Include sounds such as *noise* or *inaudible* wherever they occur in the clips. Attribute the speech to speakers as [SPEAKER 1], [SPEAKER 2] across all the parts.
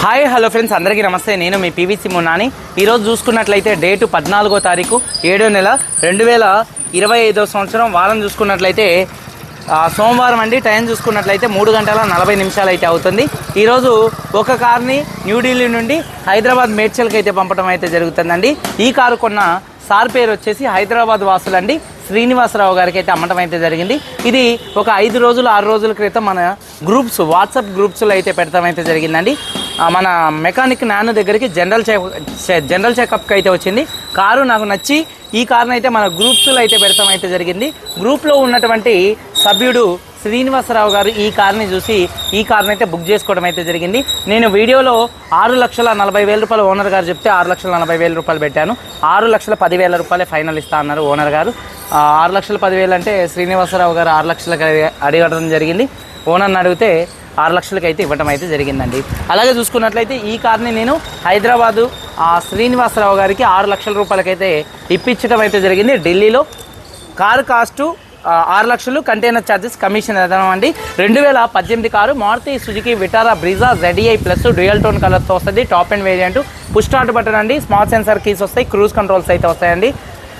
[SPEAKER 1] Hi hello friends అందరికీ నమస్తే. నేను మీ పీవీసీ మున్నాని ఈరోజు చూసుకున్నట్లయితే డేటు పద్నాలుగో తారీఖు ఏడో నెల రెండు వేల ఇరవై ఐదో సంవత్సరం. వారం చూసుకున్నట్లయితే సోమవారం అండి. టైం చూసుకున్నట్లయితే మూడు గంటల నలభై నిమిషాలు అయితే అవుతుంది. ఈరోజు ఒక కార్ని న్యూఢిల్లీ నుండి హైదరాబాద్ మేడ్చల్కి అయితే పంపడం అయితే జరుగుతుందండి. ఈ కారు కొన్న సార్ పేరు వచ్చేసి హైదరాబాద్ వాసులండి. శ్రీనివాసరావు గారికి అయితే అమ్మటం అయితే జరిగింది. ఇది ఒక ఐదు రోజులు ఆరు రోజుల క్రితం మన గ్రూప్స్ వాట్సాప్ గ్రూప్స్లో అయితే పెడతాం అయితే జరిగిందండి. మన మెకానిక్ నాన్న దగ్గరికి జనరల్ చెక్ జనరల్ చెకప్కి అయితే వచ్చింది. కారు నాకు నచ్చి ఈ కారును అయితే మన గ్రూప్స్లో అయితే పెడతాం అయితే జరిగింది. గ్రూప్లో ఉన్నటువంటి సభ్యుడు శ్రీనివాసరావు గారు ఈ కార్ని చూసి ఈ కార్ని అయితే బుక్ చేసుకోవడం అయితే జరిగింది. నేను వీడియోలో ఆరు లక్షల నలభై వేల రూపాయలు ఓనర్ గారు చెప్తే ఆరు లక్షల నలభై వేల రూపాయలు పెట్టాను. ఆరు లక్షల పదివేల రూపాయలే ఫైనల్ ఇస్తా అన్నారు ఓనర్ గారు. ఆరు లక్షల పదివేలు అంటే శ్రీనివాసరావు గారు ఆరు లక్షలకు అడగడం జరిగింది. ఓనర్ని అడిగితే ఆరు లక్షలకి అయితే ఇవ్వడం అయితే జరిగిందండి. అలాగే చూసుకున్నట్లయితే ఈ కార్ని నేను హైదరాబాదు శ్రీనివాసరావు గారికి ఆరు లక్షల రూపాయలకైతే ఇప్పించడం అయితే జరిగింది. ఢిల్లీలో కారు కాస్టు ఆరు లక్షలు కంటైనర్ ఛార్జెస్ కమిషన్ అదనం అండి. రెండు వేల పద్దెనిమిది car Maruti Suzuki Vitara Brezza ZDi plus dual tone కలర్తో వస్తుంది. Top and variant push start button అండి. స్మార్ట్ సెన్సార్ కీస్ వస్తాయి. క్రూజ్ కంట్రోల్స్ అయితే వస్తాయండి.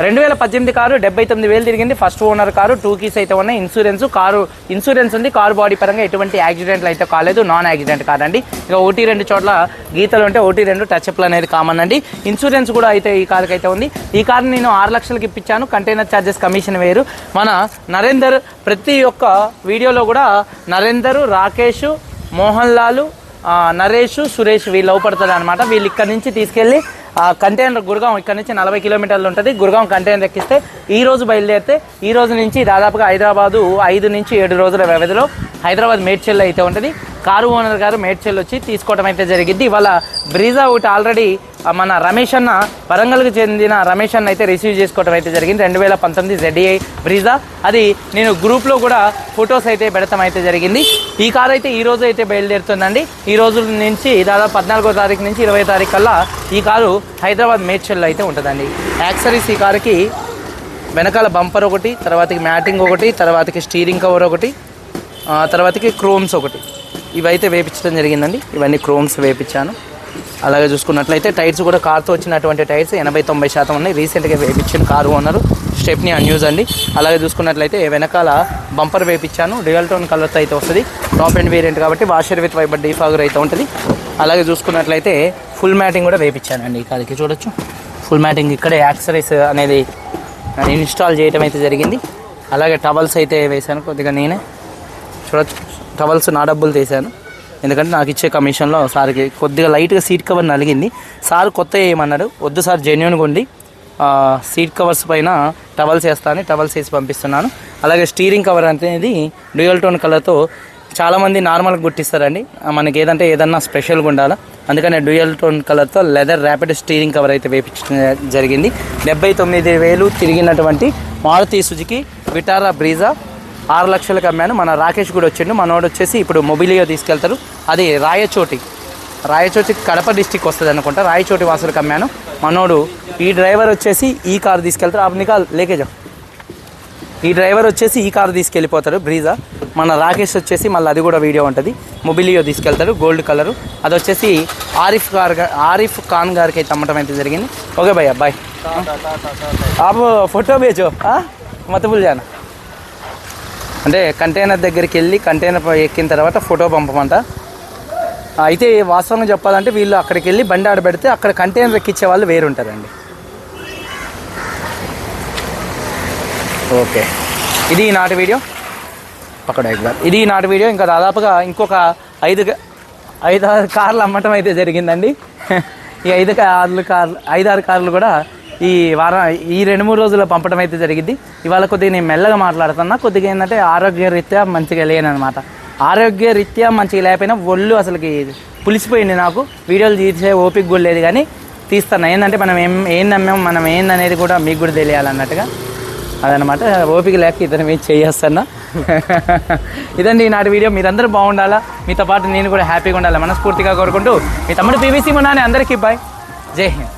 [SPEAKER 1] రెండు వేల పద్దెనిమిది కారు డెబ్బై తొమ్మిది వేలు తిరిగింది. First owner car two keys అయితే ఉన్నాయి. ఇన్సూరెన్స్ కారు ఇన్సూరెన్స్ ఉంది. కారు బాడీ పరంగా ఎటువంటి యాక్సిడెంట్లు అయితే కాలేదు. నాన్ యాక్సిడెంట్ కాదండి. ఇక ఒకటి రెండు చోట్ల గీతలు ఉంటే ఒకటి రెండు టచ్అప్లు అనేది కామన్ అండి. ఇన్సూరెన్స్ కూడా అయితే ఈ కారుకి అయితే ఉంది. ఈ కారు నేను ఆరు లక్షలకి ఇప్పించాను. కంటైనర్ ఛార్జెస్ కమిషన్ వేరు. మన నరేందర్ ప్రతి ఒక్క వీడియోలో కూడా నరేందర్ రాకేష్ మోహన్ లాలు నరేష్ సురేష్ వీళ్ళు అవపడతారు అనమాట వీళ్ళు ఇక్కడ నుంచి తీసుకెళ్ళి కంటైనర్ గురుగాం ఇక్కడ నుంచి నలభై కిలోమీటర్లు ఉంటుంది. గురుగాం కంటైనర్ ఎక్కిస్తే ఈ రోజు బయలుదేరితే ఈ రోజు నుంచి దాదాపుగా హైదరాబాదు ఐదు నుంచి ఏడు రోజుల వ్యవధిలో హైదరాబాద్ మేడ్చెల్ అయితే ఉంటుంది. కారు ఓనర్ గారు మేడ్చల్ వచ్చి తీసుకోవడం అయితే జరిగింది. ఇవాళ బ్రీజా ఒకటి ఆల్రెడీ మన రమేష్ అన్న వరంగల్కి చెందిన రమేష్ అన్న అయితే రిసీవ్ చేసుకోవడం అయితే జరిగింది. రెండు వేల పంతొమ్మిది జెడ్ఈఐ బ్రీజా. అది నేను గ్రూప్లో కూడా ఫొటోస్ అయితే పెడతాం అయితే జరిగింది. ఈ కార్ అయితే ఈ రోజు అయితే బయలుదేరుతుందండి. ఈ రోజు నుంచి దాదాపు పద్నాలుగో తారీఖు నుంచి ఇరవై తారీఖు కల్లా ఈ కారు హైదరాబాద్ మేడ్చల్లో అయితే ఉంటుందండి. యాక్సరీస్ ఈ కారుకి వెనకాల బంపర్ ఒకటి తర్వాతకి మ్యాటింగ్ ఒకటి తర్వాతకి స్టీరింగ్ కవర్ ఒకటి తర్వాతకి క్రోమ్స్ ఒకటి. ఇవైతే వేపించడం జరిగిందండి. ఇవన్నీ క్రోమ్స్ వేపించాను. అలాగే చూసుకున్నట్లయితే టైర్స్ కూడా కార్తో వచ్చినటువంటి టైర్స్ ఎనభై తొంభై శాతం ఉన్నాయి. రీసెంట్గా వేపించిన కారు ఓనరు స్టెప్ని అన్యూజ్ అండి. అలాగే చూసుకున్నట్లయితే వెనకాల బంపర్ వేపించాను. రియల్ టోన్ కలర్తో అయితే వస్తుంది. టాప్ అండ్ వేరియంట్ కాబట్టి వాషర్ విత్ వైబర్ డీఫాగర్ అయితే ఉంటుంది. అలాగే చూసుకున్నట్లయితే ఫుల్ మ్యాటింగ్ కూడా వేపించానండి ఈ కారుకి. చూడొచ్చు. ఫుల్ మ్యాటింగ్ ఇక్కడే యాక్సరీస్ అనేది ఇన్స్టాల్ చేయడం అయితే జరిగింది. అలాగే టవల్స్ అయితే వేశాను కొద్దిగా నేనే. చూడొచ్చు. టవల్స్ నా డబ్బులు తీశాను. ఎందుకంటే నాకు ఇచ్చే కమిషన్లో సార్కి కొద్దిగా లైట్గా సీట్ కవర్ నలిగింది. సార్ కొత్త ఏమన్నాడు వద్దు సార్ జెన్యున్గా ఉండి సీట్ కవర్స్ పైన టవల్స్ వేస్తాను టవల్స్ వేసి పంపిస్తున్నాను. అలాగే స్టీరింగ్ కవర్ అనేది డ్యూయల్ టోన్ కలర్తో చాలామంది నార్మల్గా గుర్తిస్తారండి మనకి ఏదంటే ఏదన్నా స్పెషల్గా ఉండాలా. అందుకని డ్యూయల్ టోన్ కలర్తో లెదర్ ర్యాపిడ్ స్టీరింగ్ కవర్ అయితే వేపించడం జరిగింది. డెబ్బై తొమ్మిది వేలు తిరిగినటువంటి మారుతి సుజుకి విటారా బ్రీజా ఆరు లక్షలకు అమ్మాను మన రాకేష్ కూడా వచ్చిండు మనోడు వచ్చేసి ఇప్పుడు మొబిలియో తీసుకెళ్తారు అది రాయచోటి రాయచోటి కడప డిస్టిక్ వస్తుంది అనుకుంటా రాయచోటి వాసులకు అమ్మాను మనోడు ఈ డ్రైవర్ వచ్చేసి ఈ కారు తీసుకెళ్తారు ఆ నికాల్ లేకేజా ఈ డ్రైవర్ వచ్చేసి ఈ కారు తీసుకెళ్ళిపోతారు బ్రీజా మన రాకేష్ వచ్చేసి మళ్ళీ అది కూడా వీడియో ఉంటుంది మొబిలియో తీసుకెళ్తారు గోల్డ్ కలరు అది వచ్చేసి ఆరిఫ్ కార్ గా- ఆరిఫ్ ఖాన్ గారికి అయితే అమ్మటం అయితే జరిగింది ఓకే భయ్యా బాయ్ आप फोटो भेजो हाँ मत भूल जाना అంటే కంటైనర్ దగ్గరికి వెళ్ళి కంటైనర్ ఎక్కిన తర్వాత ఫోటో పంపమంట అయితే వాస్తవంగా చెప్పాలంటే వీళ్ళు అక్కడికి వెళ్ళి బండి ఆడబెడితే అక్కడ కంటైనర్ ఎక్కించే వాళ్ళు వేరుంటారండి. ఓకే. ఇది ఈనాటి వీడియో. పక్కడ ఎగ్జామ్ ఇది ఈనాటి వీడియో. ఇంకా దాదాపుగా ఇంకొక ఐదు ఐదు ఆరు కార్లు అమ్మటం అయితే జరిగిందండి. *laughs* ఈ ఐదు కార్లు కార్లు ఐదు ఆరు కార్లు కూడా ఈ వారం ఈ రెండు మూడు రోజుల్లో పంపడం అయితే జరిగింది ఇవాళ కొద్దిగా నేను మెల్లగా మాట్లాడుతున్నా. కొద్దిగా ఏంటంటే ఆరోగ్య రీత్యా మంచిగా లేను అనమాట ఆరోగ్య రీత్యా మంచిగా లేకపోయినా ఒళ్ళు అసలుకి పులిసిపోయింది నాకు. వీడియోలు తీసే ఓపిక కూడా లేదు కానీ తీస్తాను ఏంటంటే మనం ఏం ఏం నమ్మాం మనం ఏందనేది కూడా మీకు కూడా తెలియాలన్నట్టుగా అదనమాట ఓపిక లేక ఇతను మీద చేయేస్తున్నా. *laughs* ఇదండి ఈనాటి వీడియో. మీరందరూ బాగుండాలా? మీతో పాటు నేను కూడా హ్యాపీగా ఉండాలి? మనస్ఫూర్తిగా కోరుకుంటూ మీ తమ్ముడు పీవీసీ మున్నాని అందరికీ బాయ్. జై హింద్.